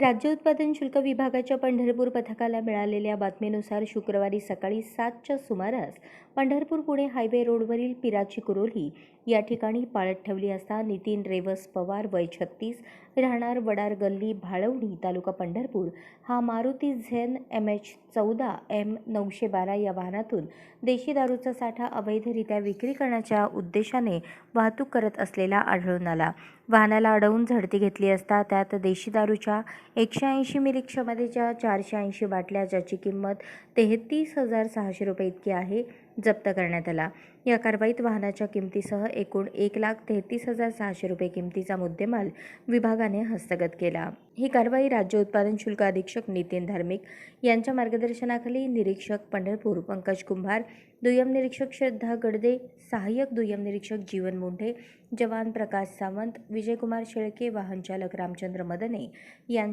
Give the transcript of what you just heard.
राज्य उत्पादन शुल्क विभागाच्या पंढरपूर पथकाला मिळालेल्या बातमीनुसार शुक्रवारी सकाळी सातच्या सुमारास पंढरपूर पुणे हायवे रोडवरील पिराची कुरोली या ठिकाणी पाळत ठेवली असता नितीन रेवस पवार वय छत्तीस राहणार वडार गल्ली भाळवणी तालुका पंढरपूर हा मारुती झेन एम एच चौदा एम नऊशे बारा या वाहनातून देशी दारूचा साठा अवैधरित्या विक्री करण्याच्या उद्देशाने वाहतूक करत असलेला आढळून आला. वाहनाला अडवून झडती घेतली असता त्यात देशी दारूच्या एकशे ऐंशी मिली क्षमतेच्या चारशे ऐंशी बाटल्या ज्याची किंमत तेहतीस हजार सहाशे रुपये इतकी आहे जप्त करण्यात आला. या कारवाईत वाहनाच्या किमतीसह एकूण एक लाख तेहतीस हजार सहाशे रुपये किमतीचा मुद्देमाल विभागाने हस्तगत केला. ही कारवाई राज्य उत्पादन शुल्क अधीक्षक नितीन धार्मिक यांच्या मार्गदर्शनाखाली निरीक्षक पंढरपूर पंकज कुंभार दुय्यम निरीक्षक श्रद्धा गडदे सहाय्यक दुय्यम निरीक्षक जीवन मुंढे जवान प्रकाश सावंत विजयकुमार शेळके वाहनचालक रामचंद्र मदने